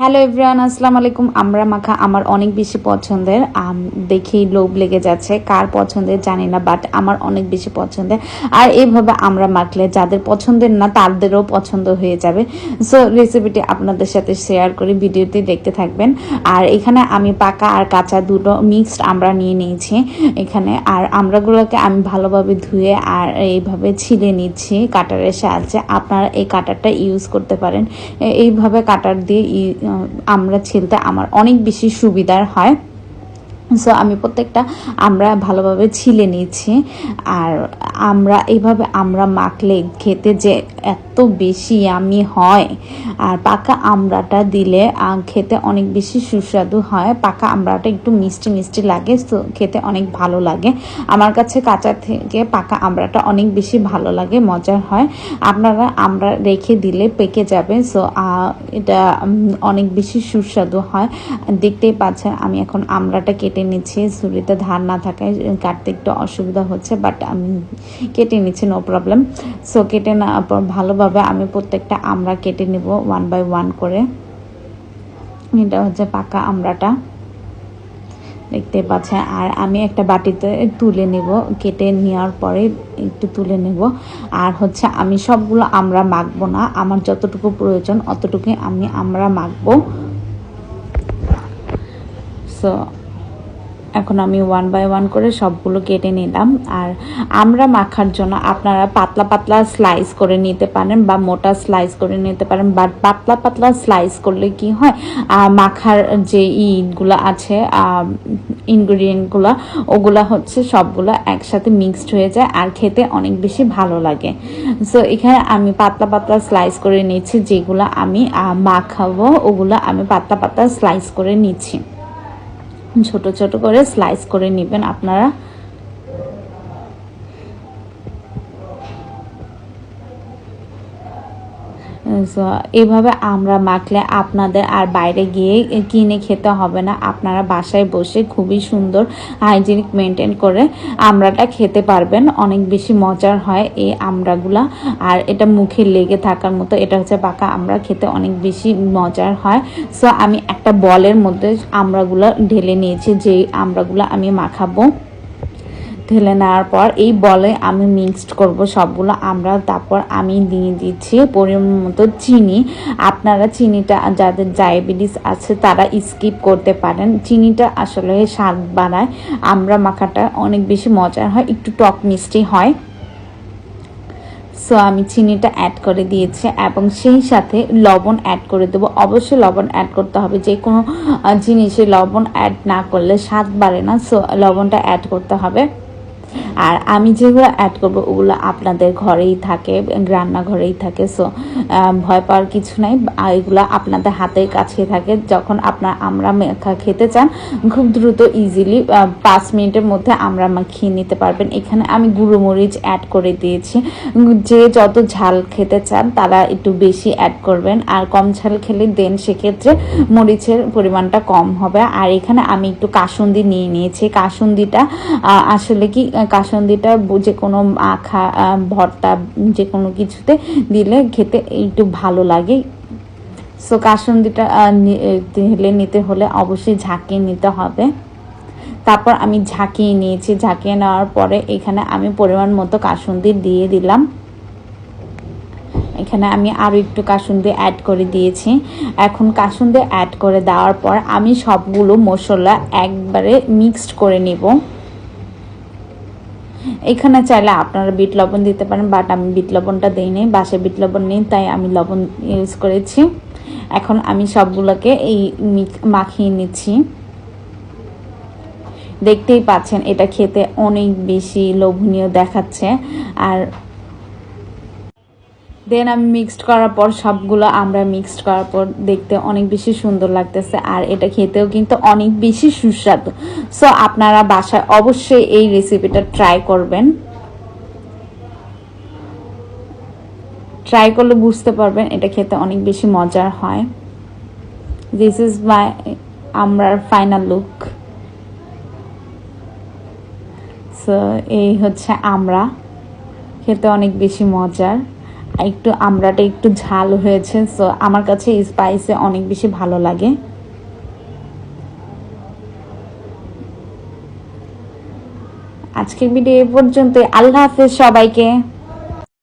Hello everyone আসসালামু আলাইকুম আমরা মাখা আমার অনেক বেশি পছন্দের। আম, দেখেই লোভ লেগে যাচ্ছে। কার পছন্দের জানি না বাট আমার অনেক বেশি পছন্দের। আর এইভাবে আমরা মাখলে যাদের পছন্দের না তাদেরও পছন্দ হয়ে যাবে। সো রেসিপিটি আপনাদের সাথে শেয়ার করে ভিডিওতে দেখতে থাকবেন। আর এখানে আমি পাকা আর কাঁচা দুটো মিক্সড আমরা নিয়ে নিয়েছি এখানে। আর আমরাগুলোকে আমি ভালোভাবে ধুয়ে আর এইভাবে ছিলে নিচ্ছি কাটারের সাহায্যে। আপনারা এই কাটারটা ইউজ করতে পারেন। এইভাবে কাটার দিয়ে আমরা ছেলতে আমার অনেক বেশি সুবিধার হয়। সো আমি প্রত্যেকটা আমরা ভালোভাবে ছিলে নিয়েছি। আর আমরা এইভাবে আমরা মাখলে খেতে যে এত বেশি আমি হয়। আর পাকা আমড়াটা দিলে খেতে অনেক বেশি সুস্বাদু হয়। পাকা আমড়াটা একটু মিষ্টি মিষ্টি লাগে, তো খেতে অনেক ভালো লাগে। আমার কাছে কাঁচা থেকে পাকা আমড়াটা অনেক বেশি ভালো লাগে, মজার হয়। আপনারা আমরা রেখে দিলে পেকে যাবে সো এটা অনেক বেশি সুস্বাদু হয়। দেখতেই পাচ্ছেন, আমি এখন আমড়াটা কেটে নিচ্ছি ছুরিতে ধার না থাকায় কাটতে একটু অসুবিধা হচ্ছে বাট আমি কেটে নিচ্ছি নো প্রবলেম সো কেটে পর ভালোভাবে আমি প্রত্যেকটা আমড়া কেটে নেব ওয়ান বাই ওয়ান করে। এটা হচ্ছে পাকা আমড়াটা। দেখতে পাচ্ছেন, আর আমি একটা বাটিতে তুলে নেব, কেটে নেওয়ার পরে একটু তুলে নেব। আর হচ্ছে, আমি সবগুলো আমরা মাখবো না, আমার যতটুকু প্রয়োজন অতটুকুই আমি আমরা মাখবো। সো এখন আমি ওয়ান বাই ওয়ান করে সবগুলো কেটে নিলাম। আর আমরা মাখার জন্য আপনারা পাতলা পাতলা স্লাইস করে নিতে পারেন বা মোটা স্লাইস করে নিতে পারেন বাট পাতলা পাতলা স্লাইস করলে কি হয় মাখার যে ইটগুলো আছে ইনগ্রিডিয়েন্টগুলো ওগুলা হচ্ছে সবগুলো একসাথে মিক্সড হয়ে যায় আর খেতে অনেক বেশি ভালো লাগে। সো এখানে আমি পাতলা পাতলা স্লাইস করে নিচ্ছি, যেগুলো আমি মাখাবো, ওগুলো আমি পাতলা পাতলা স্লাইস করে নিচ্ছি। ছোট ছোট করে স্লাইস করে নেবেন। আপনারা So, এইভাবে আমরা মাখলে আপনাদের আর বাইরে গিয়ে কিনে খেতে হবে না। আপনারা বাসায় বসে খুবই সুন্দর হাইজিনিক মেনটেন করে আমরাটা খেতে পারবেন। অনেক বেশি মজার হয় এই আমড়াগুলা আর এটা মুখে লেগে থাকার মতো এটা হচ্ছে পাকা আমড়া খেতে অনেক বেশি মজার হয়। সো আমি একটা বলের মধ্যে আমরাগুলো ঢেলে নিয়েছি। যেই আমরাগুলো আমি মাখাবো। ঢেলে নেওয়ার পর এই বলে আমি মিক্সড করব সবগুলো। আমরা তারপর আমি দিয়ে দিচ্ছি পরিমাণ মতো চিনি। আপনারা চিনিটা, যাদের ডায়াবেটিস আছে তারা স্কিপ করতে পারেন। চিনিটা আসলে স্বাদ বাড়ায়। আমরা মাখাটা অনেক বেশি মজার হয়, একটু টক মিষ্টি হয়। সো আমি চিনিটা অ্যাড করে দিয়েছি এবং সেই সাথে লবণ অ্যাড করে দেবো। অবশ্যই লবণ অ্যাড করতে হবে। যে কোনো জিনিসে লবণ অ্যাড না করলে স্বাদ বাড়ে না। সো লবণটা অ্যাড করতে হবে। আর আমি যেগুলো অ্যাড করব, ওগুলো আপনাদের ঘরেই থাকে, রান্নাঘরেই থাকে সো ভয় পাওয়ার কিছু নাই। এগুলো আপনাদের হাতের কাছে থাকে। যখন আপনার আমরা খেতে চান, খুব দ্রুত ইজিলি পাঁচ মিনিটের মধ্যে আমরা মাখিয়ে নিতে পারবেন। এখানে আমি গুঁড়ো মরিচ অ্যাড করে দিয়েছি। যে যত ঝাল খেতে চান, তারা একটু বেশি অ্যাড করবেন। আর কম ঝাল খেলে দেন, সেক্ষেত্রে মরিচের পরিমাণটা কম হবে। আর এখানে আমি একটু কাসুন্দি নিয়ে নিয়েছি। কাসুন্দিটা আসলে কি কাসুন্দিটা যে কোনো আহ, ভর্তা যে কোনো কিছুতে দিলে খেতে একটু ভালো লাগে। সো কাসুন্দিটা ঢেলে নিতে হলে অবশ্যই ঝাঁকিয়ে নিতে হবে। তারপর আমি ঝাঁকিয়ে নিয়েছি। ঝাঁকিয়ে নেওয়ার পরে এখানে আমি পরিমাণ মতো কাসুন্দি দিয়ে দিলাম। এখানে আমি আরও একটু কাসুন্দি অ্যাড করে দিয়েছি। এখন কাসুন্দি অ্যাড করে দেওয়ার পর আমি সবগুলো মশলা একবারে মিক্সড করে নিব। এখানে চাইলে আপনারা বিট লবণ দিতে পারেন বাট আমি বিট লবণটা দিই দিইনি বাসে বিট লবণ নেই, তাই আমি লবণ ইউজ করেছি। এখন আমি সবগুলোকে এই মাখিয়ে নিচ্ছি। দেখতেই পাচ্ছেন, এটা খেতে অনেক বেশি লোভনীয় দেখাচ্ছে। আর দেন আমি মিক্সড করার পর সবগুলো আমরা মিক্সড করার পর দেখতে অনেক বেশি সুন্দর লাগতেছে আর এটা খেতেও কিন্তু অনেক বেশি সুস্বাদু। সো আপনারা বাসায় অবশ্যই এই রেসিপিটা ট্রাই করবেন। ট্রাই করলে বুঝতে পারবেন এটা খেতে অনেক বেশি মজার হয়। দিস ইজ মাই আমরার ফাইনাল লুক সো এই হচ্ছে আমরা। খেতে অনেক বেশি মজার। একটু আমড়াটা একটু ঝাল হয়েছে সো আমার কাছে স্পাইসে অনেক বেশি ভালো লাগে। আজকের ভিডিও এ পর্যন্ত আল্লাহ হাফেজ সবাইকে।